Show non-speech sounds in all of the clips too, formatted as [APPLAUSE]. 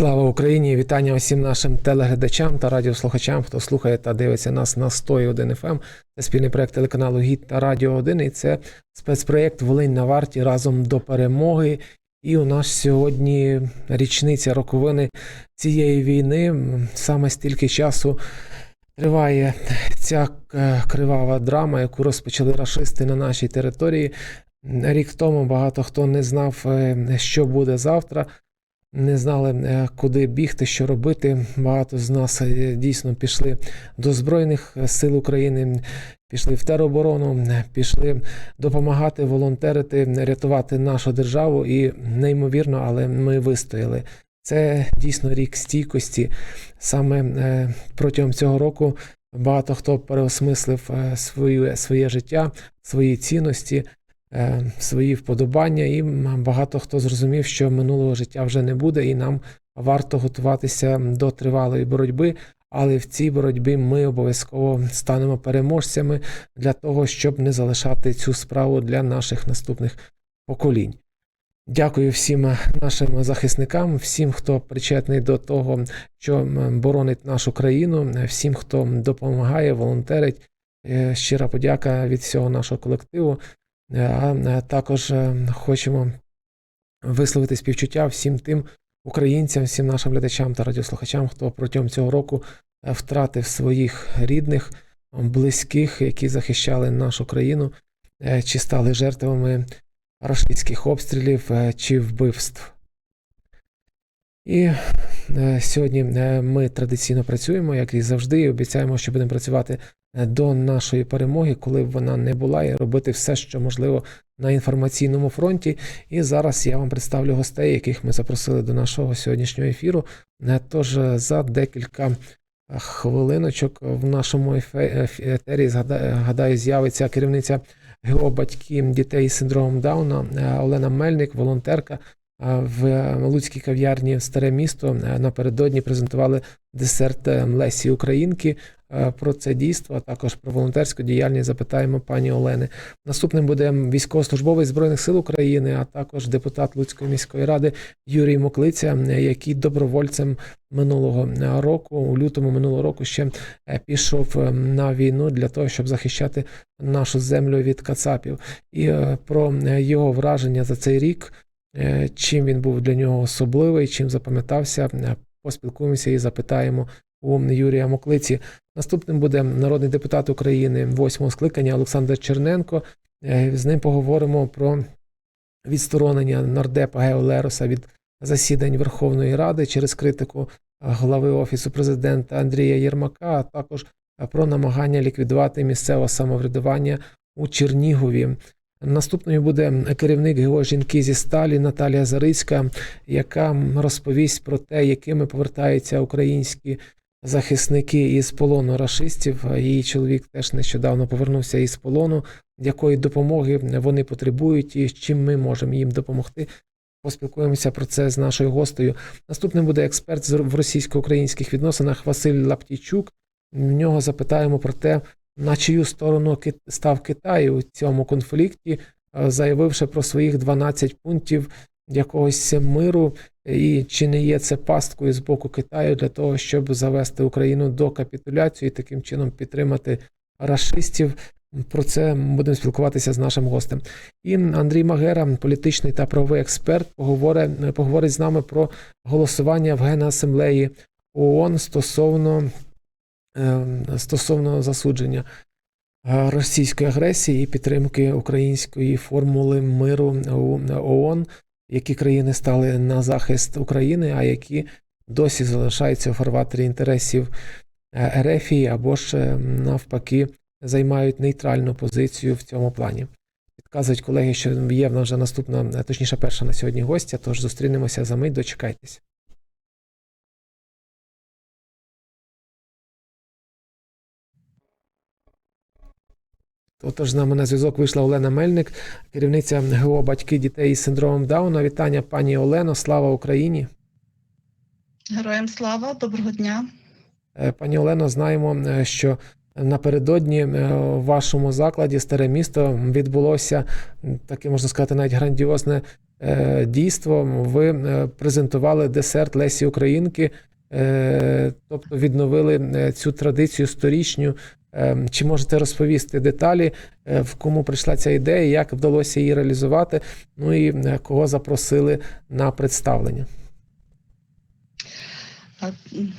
Слава Україні! Вітання усім нашим телеглядачам та радіослухачам, хто слухає та дивиться нас на 101 FM. Це спільний проект телеканалу Гід та Радіо 1. І це спецпроєкт Волинь на варті разом до перемоги. І у нас сьогодні річниця роковини цієї війни. Саме стільки часу триває ця е, кривава драма, яку розпочали рашисти на нашій території. Рік тому багато хто не знав, е, що буде завтра не знали, е, куди бігти, що робити. Багато з нас е, дійсно пішли до Збройних сил України, пішли в тероборону, е, пішли допомагати, волонтерити, рятувати нашу державу. І неймовірно, але ми вистояли. Це дійсно рік стійкості. Саме е, протягом цього року багато хто переосмислив е, свою, своє життя, свої цінності е, свої вподобання, і багато хто зрозумів, що минулого життя вже не буде, і нам варто готуватися до тривалої боротьби. Але в цій боротьбі ми обов'язково станемо переможцями для того, щоб не залишати цю справу для наших наступних поколінь. Дякую всім нашим захисникам, всім, хто причетний до того, що боронить нашу країну, всім, хто допомагає, волонтерить. Е, Щира подяка від всього нашого колективу. Е, е, також е, хочемо висловити співчуття всім тим українцям, всім нашим глядачам та радіослухачам, хто протягом цього року втратив своїх рідних, близьких, які захищали нашу країну, чи стали жертвами рашистських обстрілів чи вбивств. І сьогодні ми традиційно працюємо, як і завжди, і обіцяємо, що будемо працювати до нашої перемоги, коли б вона не була, і робити все, що можливо на інформаційному фронті. І зараз я вам представлю гостей, яких ми запросили до нашого сьогоднішнього ефіру. Е, Тож е, за декілька е, хвилиночок в нашому етері гадаю, з'явиться керівниця ГО батьків дітей з синдромом Дауна е, Олена Мельник, волонтерка. В Луцькій кав'ярні Старе місто е, напередодні презентували десерт е, Лесі Українки. Е, Про це дійство, а також про волонтерську діяльність запитаємо пані Олени. Наступним буде військовослужбовець Збройних сил України, а також депутат Луцької міської ради Юрій Моклиця, який добровольцем минулого е, року, у лютому минулого року, ще е, пішов на війну для того, щоб захищати нашу землю від кацапів. І про його враження за цей рік. Чим він був для нього особливий, чим запам'ятався. Поспілкуємося і запитаємо у Юрія Моклиці. Наступним буде народний депутат України восьмого скликання Олександр Черненко. Е, З ним поговоримо про відсторонення нардепа Гео Лероса від засідань Верховної Ради через критику глави Офісу президента Андрія Єрмака, а також про намагання ліквідувати місцеве самоврядування у Чернігові. Наступною буде керівник ГО жінки зі сталі Наталія Зарицька, яка розповість про те, якими повертаються українські захисники із полону рашистів. Її чоловік теж нещодавно повернувся із полону, якої допомоги вони потребують і чим ми можемо їм допомогти. Поспілкуємося про це з нашою гостею. Наступним буде експерт в російсько-українських відносинах Василь Лаптійчук. В нього запитаємо про те, на чию сторону став Китай у цьому конфлікті, е, заявивши про своїх 12 пунктів якогось миру, і чи не є це пасткою з боку Китаю для того, щоб завести Україну до капітуляції і таким чином підтримати рашистів. Про це будемо спілкуватися з нашим гостем. І Андрій Магера, політичний та правовий експерт, поговорить, поговорить з нами про голосування в Генасамблеї ООН стосовно е, стосовно засудження е, російської агресії і підтримки української формули миру ООН, які країни стали на захист України, а які досі залишаються у фарватері інтересів е, РФ або ж е, навпаки займають нейтральну позицію в цьому плані. Підказують колеги, що є в нас вже наступна, е, точніше, перша на сьогодні гостя, тож зустрінемося за мить, дочекайтесь. Отож, з нами на зв'язок вийшла Олена Мельник, керівниця ГО батьки дітей із синдромом Дауна. Вітання, пані Олено, слава Україні. Героям слава, доброго дня. Е, Пані Олено, знаємо, е, що напередодні е, в вашому закладі Старе місто відбулося таке, можна сказати, навіть грандіозне е, дійство. Ви е, презентували десерт Лесі Українки, е, тобто відновили е, цю традицію сторічню. Е, Чи можете розповісти деталі, е, в кому прийшла ця ідея, як вдалося її реалізувати? Ну і е, кого запросили на представлення?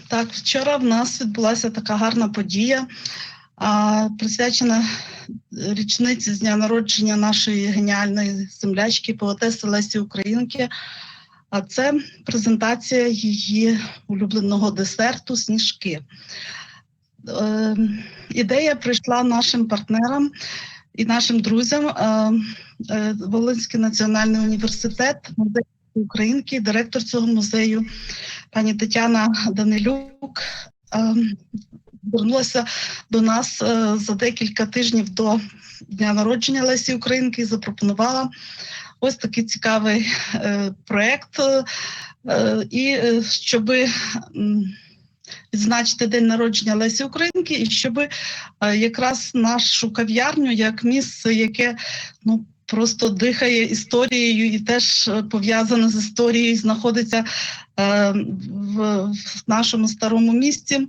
Так, вчора в нас відбулася така гарна подія, присвячена річниці з дня народження нашої геніальної землячки, поетеси Лесі Українки. А це презентація її улюбленого десерту сніжки. Е, ідея прийшла нашим партнерам і нашим друзям. Е, е, Волинський національний університет, музей Українки, директор цього музею пані Тетяна Данилюк е, звернулася до нас е, за декілька тижнів до дня народження Лесі Українки і запропонувала ось такий цікавий е, проєкт. Е, і щоб відзначити день народження Лесі Українки, і щоб якраз нашу кав'ярню як місце, яке ну просто дихає історією і теж е, пов'язане з історією, знаходиться е, в, нашому старому місті.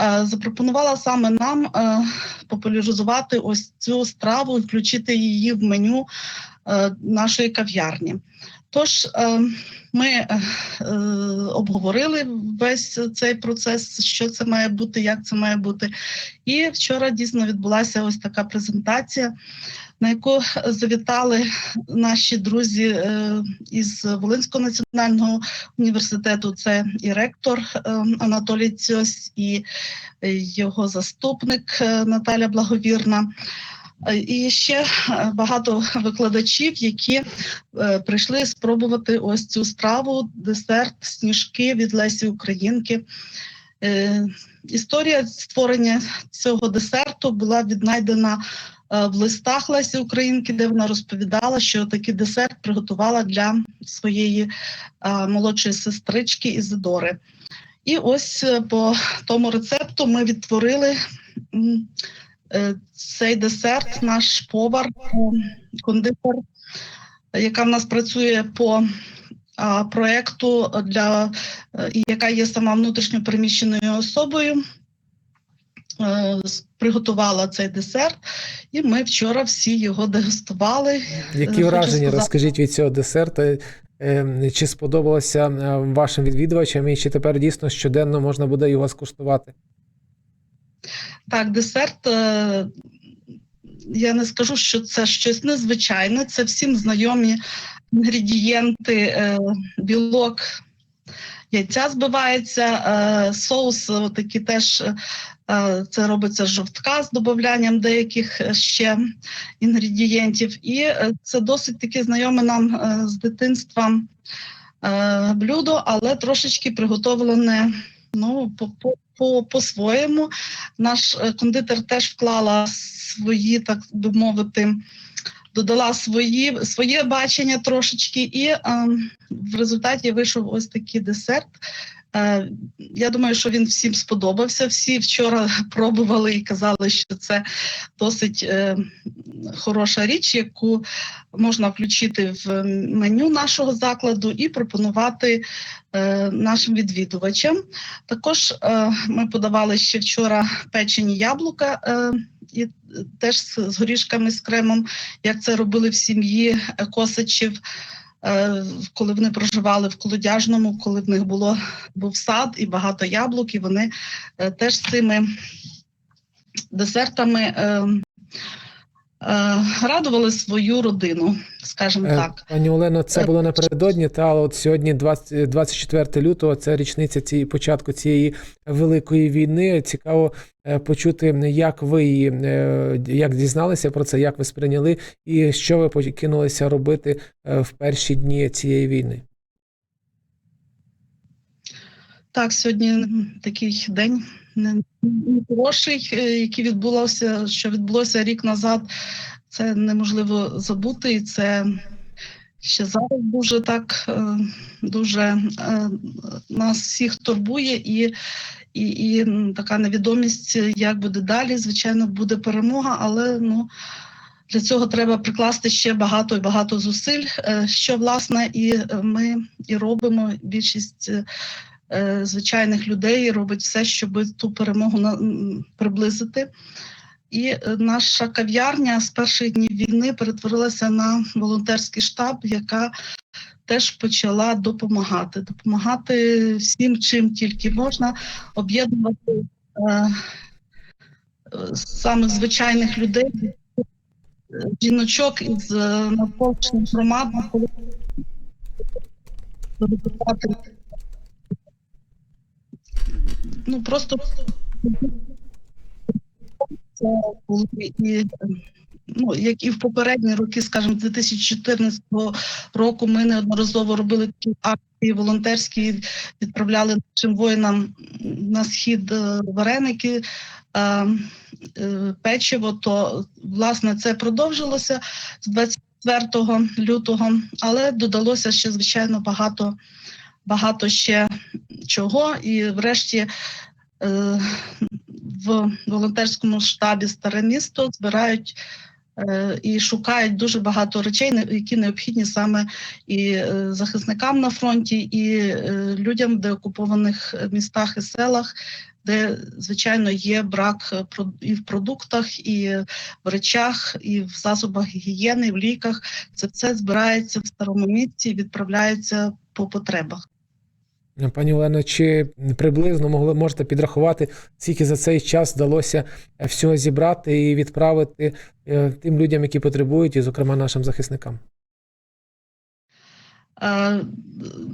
Е, запропонувала саме нам е, популяризувати ось цю страву і включити її в меню е, нашої кав'ярні. Тож е, ми е, обговорили весь цей процес, що це має бути, як це має бути. І вчора дійсно відбулася ось така презентація на яку завітали наші друзі е, із Волинського національного університету. Це і ректор Анатолій Цьось, і його заступник Наталя Благовірна. І ще багато викладачів, які прийшли спробувати ось цю страву, десерт, сніжки від Лесі Українки. Історія створення цього десерту була віднайдена в листах Лесі Українки, де вона розповідала, що такий десерт приготувала для своєї молодшої сестрички Ізидори. І ось е, по тому рецепту ми відтворили е, цей десерт, наш повар, кондитер, яка в нас працює по проєкту, для е, яка є сама внутрішньо переміщеною особою. Приготувала цей десерт, і ми вчора всі його дегустували. Які Хочу враження сказати- розкажіть від цього десерту? Е, Чи сподобалося е, вашим відвідувачам, і чи тепер дійсно щоденно можна буде його скуштувати? Так, десерт. е, Я не скажу, що це щось незвичайне. Це всім знайомі інгредієнти, е, білок, яйця збивається, е, соус такі теж. Це робиться жовтка з додаванням деяких ще інгредієнтів. І це досить таке знайоме нам з дитинства блюдо, але трошечки приготовлене ну, по, по, по, по-своєму. Наш е, кондитер теж вклала свої, так би мовити, додала свої, своє бачення трошечки, і е, в результаті вийшов ось такий десерт. Е, я думаю, що він всім сподобався. Всі вчора [LAUGHS] пробували і казали, що це досить е, хороша річ, яку можна включити в меню нашого закладу і пропонувати е, нашим відвідувачам. Також е, ми подавали ще вчора печені яблука. Е, і теж з, горішками з кремом, як це робили в сім'ї е, Косачів, е, коли вони проживали в Колодяжному, коли в них було був сад і багато яблук, і вони е, теж з цими десертами е, е, радували свою родину, скажімо Е, так. Пані Олено, це Е, було напередодні, та але от сьогодні, 20 24 лютого, це річниця цієї початку цієї великої війни. Цікаво е, почути, як ви її, е, як дізналися про це, як ви сприйняли, і що ви покинулися робити е, в перші дні цієї війни. Так, сьогодні такий день хороший, е, який відбулося, що відбулося рік назад. Це неможливо забути, і це ще зараз дуже так е, дуже е, нас всіх турбує. І і, і така невідомість, як буде далі. Звичайно, буде перемога, але ну. Для цього треба прикласти ще багато і багато зусиль, що власне і ми і робимо. Більшість звичайних людей робить все, щоб ту перемогу приблизити. І е, наша кав'ярня з перших днів війни перетворилася на волонтерський штаб, яка теж почала допомагати, допомагати всім, чим тільки можна, об'єднувати е, е, самих звичайних людей, е, жіночок із е, навколишніх громад, допомагати. Ну просто це були і ну, як і в попередні роки, скажімо, 2014 року ми неодноразово робили такі акції волонтерські, відправляли нашим воїнам на схід е, вареники, е, е, печиво. То власне це продовжилося з 24 лютого, але додалося ще звичайно багато, багато ще чого. І врешті. е, В волонтерському штабі Старе місто збирають е, і шукають дуже багато речей, які необхідні саме і е, захисникам на фронті, і людям в деокупованих містах і селах, де звичайно є брак і в продуктах, і в речах, і в засобах гігієни, і в ліках. Це все збирається в старому місці і відправляється по потребах. Пані Олено, чи приблизно могли можете підрахувати, скільки за цей час вдалося е, всього зібрати і відправити е, тим людям, які потребують, і, зокрема, нашим захисникам? Е,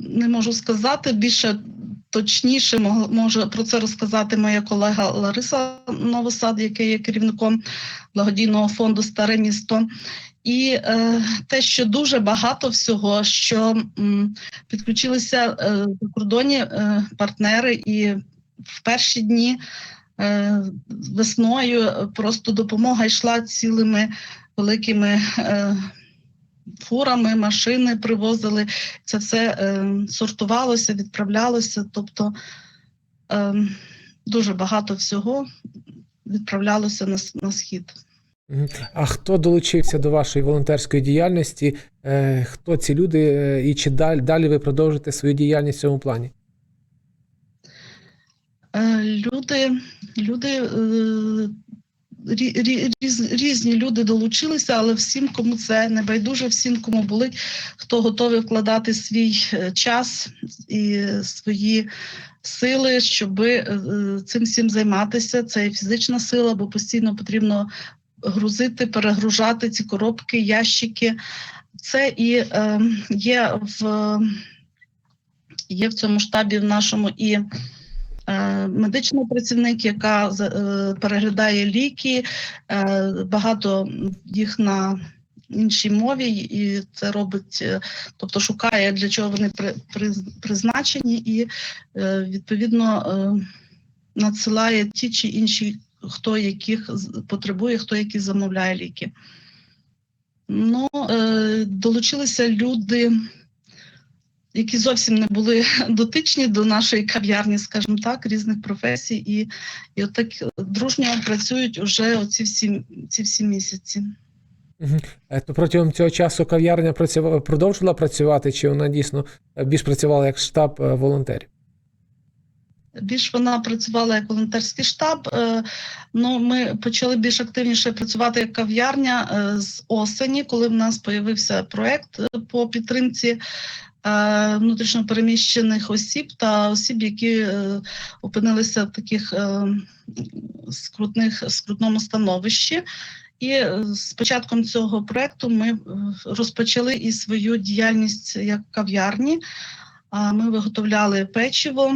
Не можу сказати більше точніше, може про це розказати моя колега Лариса Новосад, яка є керівником благодійного фонду Старе місто. І е, те, що дуже багато всього, що м, підключилися е, закордонні е, партнери, і в перші дні е, весною просто допомога йшла цілими великими е, фурами, машини привозили. Це все е, сортувалося, відправлялося. Тобто е, дуже багато всього відправлялося на, на схід. А хто долучився до вашої волонтерської діяльності? Е, Хто ці люди, е, і чи далі, далі ви продовжите свою діяльність в цьому плані? Е, Люди, люди рі- рі- різ- різні люди долучилися, але всім, кому це не байдуже, всім, кому болить, хто готовий вкладати свій час і свої сили, щоб цим всім займатися. Це і фізична сила, бо постійно потрібно грузити, перегружати ці коробки, ящики. Це і е, є в є в цьому штабі в нашому і е, медичний працівник, яка е, переглядає ліки, е, багато їх на іншій мові, і це робить, е, тобто шукає для чого вони при, при, призначені, і е, відповідно е, надсилає ті чи інші, хто яких потребує, хто які замовляє ліки. Ну, е, долучилися люди, які зовсім не були [LAUGHS] дотичні до нашої кав'ярні, скажімо так, різних професій, і, і отак дружньо працюють уже оці всі, ці всі місяці. Е, То протягом цього часу кав'ярня працювала, продовжила працювати, чи вона дійсно е, більш працювала як штаб е, волонтерів? Більш вона працювала як волонтерський штаб. е, Ну, ми почали більш активніше працювати як кав'ярня е, з осені, коли в нас з'явився проект е, по підтримці внутрішньопереміщених осіб та осіб, які опинилися в таких скрутних скрутному становищі. І з початком цього проекту ми розпочали і свою діяльність як кав'ярні. Ми виготовляли печиво,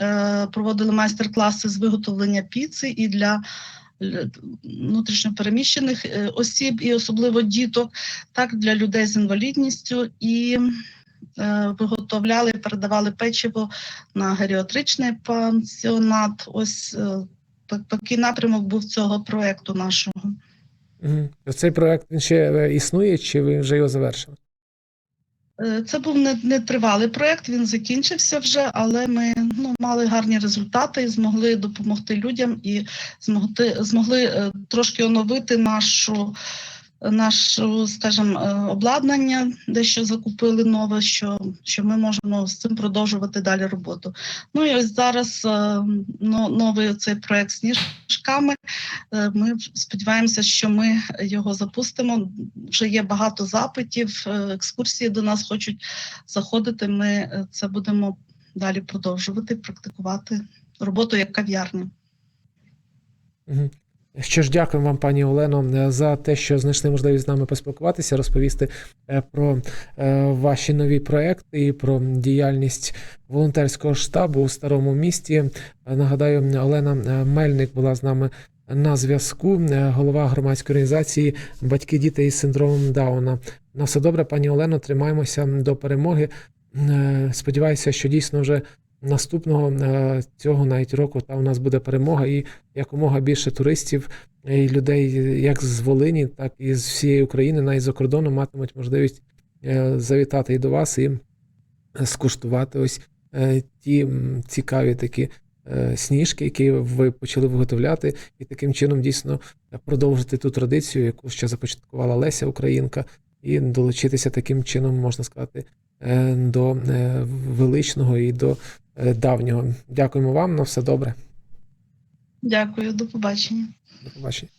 е, проводили майстер-класи з виготовлення піци і для внутрішньопереміщених е, осіб, і особливо діток, так для людей з інвалідністю. І е, виготовляли, передавали печиво на геріатричний пансіонат. Ось е, такий напрямок був цього проекту нашого. Цей проект ще е, існує, чи ви вже його завершили? Е, Це був не, не тривалий проєкт, він закінчився вже, але ми ну, мали гарні результати і змогли допомогти людям і змогти, змогли е, трошки оновити нашу, нашу скажімо, е, обладнання, дещо закупили нове, що, що ми можемо з цим продовжувати далі роботу. Ну і ось зараз е, новий цей проєкт сніжками. Е, Ми сподіваємося, що ми його запустимо. Вже є багато запитів, екскурсії до нас хочуть заходити. Ми це будемо далі продовжувати практикувати роботу як кав'ярня. Що ж, дякуємо вам, пані Олено, е, за те, що знайшли можливість з нами поспілкуватися, розповісти е, про е, ваші нові проекти і про діяльність волонтерського штабу у старому місті. Нагадаю, Олена Мельник була з нами на зв'язку, голова громадської організації Батьки діти із синдромом Дауна. На все добре, пані Олено, тримаємося до перемоги. Сподіваюся, що дійсно вже наступного е, цього навіть року та у нас буде перемога і якомога більше туристів і людей як з Волині, так і з всієї України, навіть за кордону, матимуть можливість е, завітати і до вас і скуштувати ось е, ті цікаві такі е, сніжки, які ви почали виготовляти, і таким чином дійсно продовжити ту традицію, яку ще започаткувала Леся Українка, і долучитися таким чином, можна сказати, е, до е, величного і до е, давнього. Дякуємо вам, на все добре. Дякую, до побачення. До побачення.